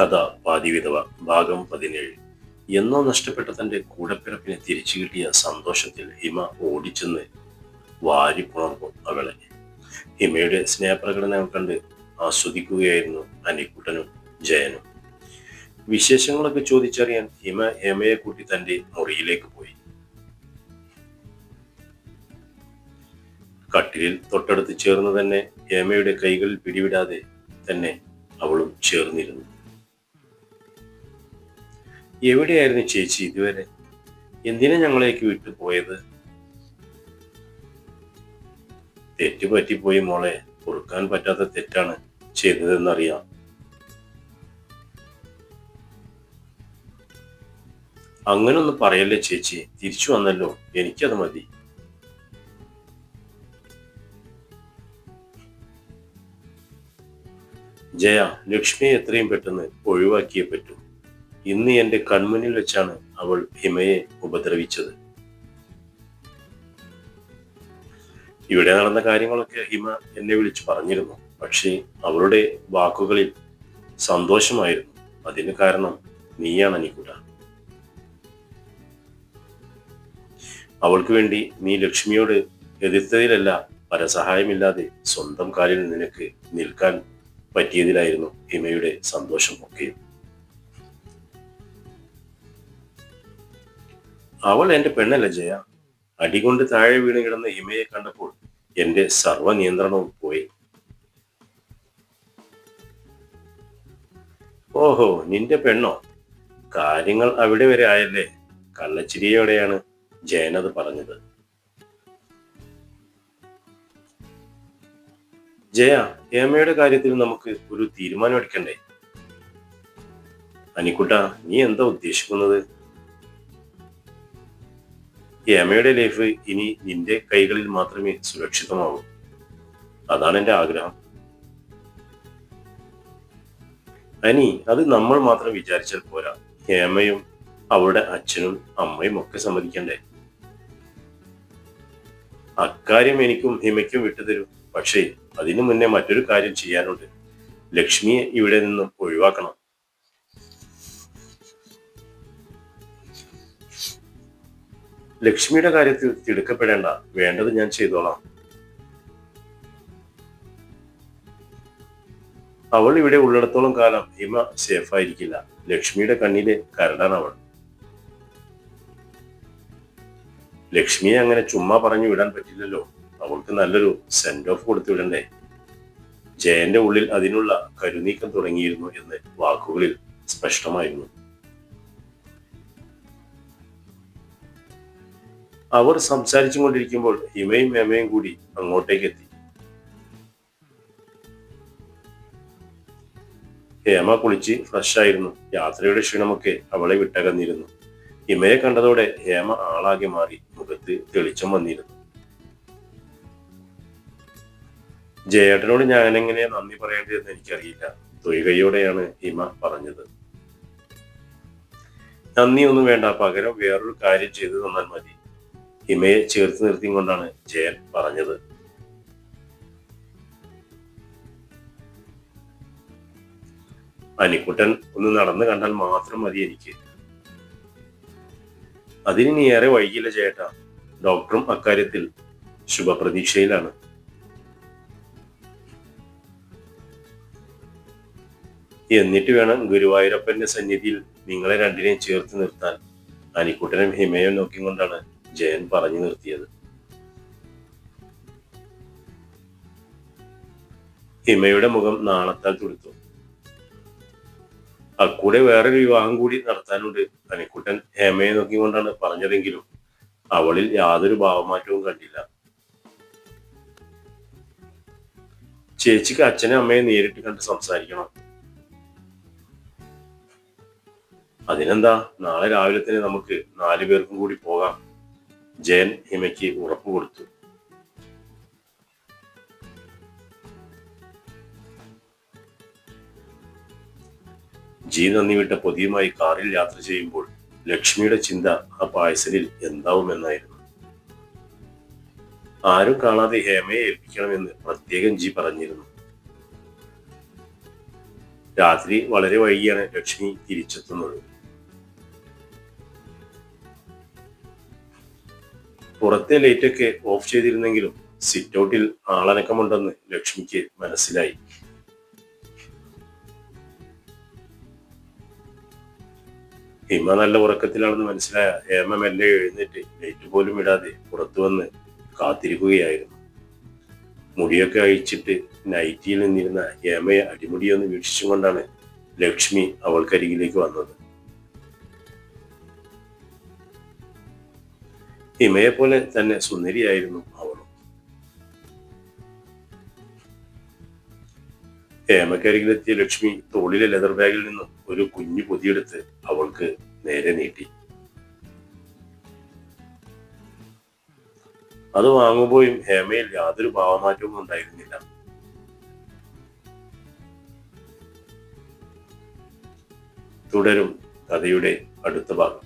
കഥ പാതിവിധവ ഭാഗം പതിനേഴ്. എന്നോ നഷ്ടപ്പെട്ട തന്റെ കൂടപ്പിറപ്പിനെ തിരിച്ചു കിട്ടിയ സന്തോഷത്തിൽ ഹിമ ഓടിച്ചെന്ന് വാരി പുണർന്നു അവളെ. ഹിമയുടെ സ്നേഹപ്രകടനം കണ്ട് ആസ്വദിക്കുകയായിരുന്നു അനിക്കുട്ടനും ജയനും. വിശേഷങ്ങളൊക്കെ ചോദിച്ചറിയാൻ ഹിമ ഹേമയെ കൂട്ടി തന്റെ മുറിയിലേക്ക് പോയി. കട്ടിലിൽ തൊട്ടടുത്ത് ചേർന്ന് തന്നെ ഹേമയുടെ കൈകളിൽ പിടിവിടാതെ തന്നെ അവളും ചേർന്നിരുന്നു. എവിടെയായിരുന്നു ചേച്ചി ഇതുവരെ? എന്തിനാ ഞങ്ങളേക്ക് വിട്ടു പോയത്? തെറ്റ് പറ്റിപ്പോയി മോളെ. പൊറുക്കാൻ പറ്റാത്ത തെറ്റാണ് ചെയ്തതെന്നറിയാം. അങ്ങനൊന്നും പറയല്ലേ ചേച്ചി. തിരിച്ചു വന്നല്ലോ. എനിക്കത് മതി. ജയ ലക്ഷ്മിയെ എത്രയും പെട്ടെന്ന് ഒഴിവാക്കിയേ പറ്റൂ. ഇന്ന് എന്റെ കൺമുന്നിൽ വെച്ചാണ് അവൾ ഹിമയെ ഉപദ്രവിച്ചത്. ഇവിടെ നടന്ന കാര്യങ്ങളൊക്കെ ഹിമ എന്നെ വിളിച്ചു പറഞ്ഞിരുന്നു. പക്ഷേ അവളുടെ വാക്കുകളിൽ സന്തോഷമായിരുന്നു. അതിന് കാരണം നീയാണ് അനിക്കുട്ട അവൾക്ക് വേണ്ടി നീ ലക്ഷ്മിയോട് എതിർത്തതിലല്ല പരസഹായമില്ലാതെ സ്വന്തം കാലിൽ നിനക്ക് നിൽക്കാൻ പറ്റിയതിലായിരുന്നു ഹിമയുടെ സന്തോഷം ഒക്കെയും അവൾ എന്റെ പെണ്ണല്ല ജയ. അടികൊണ്ട് താഴെ വീണ് കിടന്ന ഹിമയെ കണ്ടപ്പോൾ എന്റെ സർവനിയന്ത്രണവും പോയി. ഓഹോ നിന്റെ പെണ്ണോ? കാര്യങ്ങൾ അവിടെ വരെ ആയല്ലേ? കള്ളച്ചിരിയോടെയാണ് ജയനത് പറഞ്ഞത്. ജയ ഹേമയുടെ കാര്യത്തിൽ നമുക്ക് ഒരു തീരുമാനം എടുക്കണ്ടേ? അനിക്കുട്ട നീ എന്താ ഉദ്ദേശിക്കുന്നത്? ഹേമയുടെ ലൈഫ് ഇനി നിന്റെ കൈകളിൽ മാത്രമേ സുരക്ഷിതമാവൂ. അതാണ് എന്റെ ആഗ്രഹം. അനി അത് നമ്മൾ മാത്രം വിചാരിച്ചാൽ പോരാ. ഹേമയും അവളുടെ അച്ഛനും അമ്മയും ഒക്കെ സമ്മതിക്കണ്ടേ? അക്കാര്യം എനിക്കും ഹിമയ്ക്കും വിട്ടുതരും. പക്ഷേ അതിനു മുന്നേ മറ്റൊരു കാര്യം ചെയ്യാനുണ്ട്. ലക്ഷ്മിയെ ഇവിടെ നിന്നും ഒഴിവാക്കണം. ലക്ഷ്മിയുടെ കാര്യത്തിൽ തിടുക്കപ്പെടേണ്ട. വേണ്ടത് ഞാൻ ചെയ്തോളാം. അവൾ ഇവിടെ ഉള്ളിടത്തോളം കാലം ഹിമ സേഫ് ആയിരിക്കില്ല. ലക്ഷ്മിയുടെ കണ്ണിലെ കരടാണ് അവൾ. ലക്ഷ്മിയെ അങ്ങനെ ചുമ്മാ പറഞ്ഞു വിടാൻ പറ്റില്ലല്ലോ. അവൾക്ക് നല്ലൊരു സെൻഡ് ഓഫ് കൊടുത്തു വിടണ്ടേ. ജയന്റെ ഉള്ളിൽ അതിനുള്ള കരുനീക്കം തുടങ്ങിയിരുന്നു എന്ന് വാക്കുകളിൽ സ്പഷ്ടമായിരുന്നു. അവർ സംസാരിച്ചു കൊണ്ടിരിക്കുമ്പോൾ ഹിമയും മേമയും കൂടി അങ്ങോട്ടേക്ക് എത്തി ഹേമ കുളിച്ച് ഫ്രഷ് ആയിരുന്നു. യാത്രയുടെ ക്ഷീണമൊക്കെ അവളെ വിട്ടകന്നിരുന്നു. ഹിമയെ കണ്ടതോടെ ഹേമ ആളാകെ മാറി മുഖത്ത് തെളിച്ചം വന്നിരുന്നു. ജയേട്ടനോട് ഞാൻ എങ്ങനെയാ നന്ദി പറയേണ്ടതെന്ന് എനിക്കറിയില്ല. തൊയ്കയോടെയാണ് ഹിമ പറഞ്ഞത്. നന്ദിയൊന്നും വേണ്ട പകരം വേറൊരു കാര്യം ചെയ്തു തന്നാൽ മതി. ഹിമയെ ചേർത്ത് നിർത്തിയും കൊണ്ടാണ് ജയൻ പറഞ്ഞത്. അനിക്കുട്ടൻ ഒന്ന് നടന്നു കണ്ടാൽ മാത്രം മതി എനിക്ക്. അതിന് ഏറെ വൈകില്ല ചേട്ടാ. ഡോക്ടറും അക്കാര്യത്തിൽ ശുഭപ്രതീക്ഷയിലാണ്. എന്നിട്ട് വേണം ഗുരുവായൂരപ്പന്റെ സന്നിധിയിൽ നിങ്ങളെ രണ്ടിനെയും ചേർത്ത് നിർത്താൻ. അനിക്കുട്ടനും ഹിമയും നോക്കിക്കൊണ്ടാണ് ജയൻ പറഞ്ഞു നിർത്തിയത്. ഹിമയുടെ മുഖം നാണത്താൽ തുടുത്തു. അക്കൂടെ വേറൊരു വിവാഹം കൂടി നടത്താനുണ്ട്. അനിക്കുട്ടൻ ഹേമയെ നോക്കിക്കൊണ്ടാണ് പറഞ്ഞതെങ്കിലും അവളിൽ യാതൊരു ഭാവമാറ്റവും കണ്ടില്ല. ചേച്ചിക്ക് അച്ഛനെ അമ്മയെ നേരിട്ട് കണ്ട് സംസാരിക്കണം. അതിനെന്താ? നാളെ രാവിലെ തന്നെ നമുക്ക് നാലു പേർക്കും കൂടി പോകാം. ജയൻ ഹിമയ്ക്ക് ഉറപ്പുകൊടുത്തു ജി നന്ദി വിട്ട പൊതിയുമായി കാറിൽ യാത്ര ചെയ്യുമ്പോൾ ലക്ഷ്മിയുടെ ചിന്ത ആ പായസലിൽ എന്താവുമെന്നായിരുന്നു. ആരും കാണാതെ ഹേമയെ ഏൽപ്പിക്കണമെന്ന് പ്രത്യേകം ജി പറഞ്ഞിരുന്നു. രാത്രി വളരെ വൈകിയാണ് ലക്ഷ്മി തിരിച്ചെത്തുന്നത്. പുറത്തെ ലൈറ്റൊക്കെ ഓഫ് ചെയ്തിരുന്നെങ്കിലും സിറ്റ് ഔട്ടിൽ ആളനക്കമുണ്ടെന്ന് ലക്ഷ്മിക്ക് മനസ്സിലായി. ഹിമ നല്ല ഉറക്കത്തിലാണെന്ന് മനസ്സിലായ ഹേമ മെല്ലെ എഴുന്നേറ്റ് ലൈറ്റ് പോലും ഇടാതെ പുറത്തു വന്ന് കാത്തിരിക്കുകയായിരുന്നു. മുടിയൊക്കെ അഴിച്ചിട്ട് നൈറ്റിയിൽ നിന്നിരുന്ന ഹേമയെ അടിമുടിയൊന്ന് വീക്ഷിച്ചുകൊണ്ടാണ് ലക്ഷ്മി അവൾക്കരികിലേക്ക് വന്നത്. ഹിമയെ പോലെ തന്നെ സുന്ദരിയായിരുന്നു അവളും. ഹേമക്കരികിലെത്തിയ ലക്ഷ്മി തോളിലെ ലെതർ ബാഗിൽ നിന്നും ഒരു കുഞ്ഞു പൊതിയെടുത്ത് അവൾക്ക് നേരെ നീട്ടി. അത് വാങ്ങുമ്പോഴും ഹേമയിൽ യാതൊരു ഭാവമാറ്റവും ഉണ്ടായിരുന്നില്ല. തുടരും കഥയുടെ അടുത്ത ഭാഗം.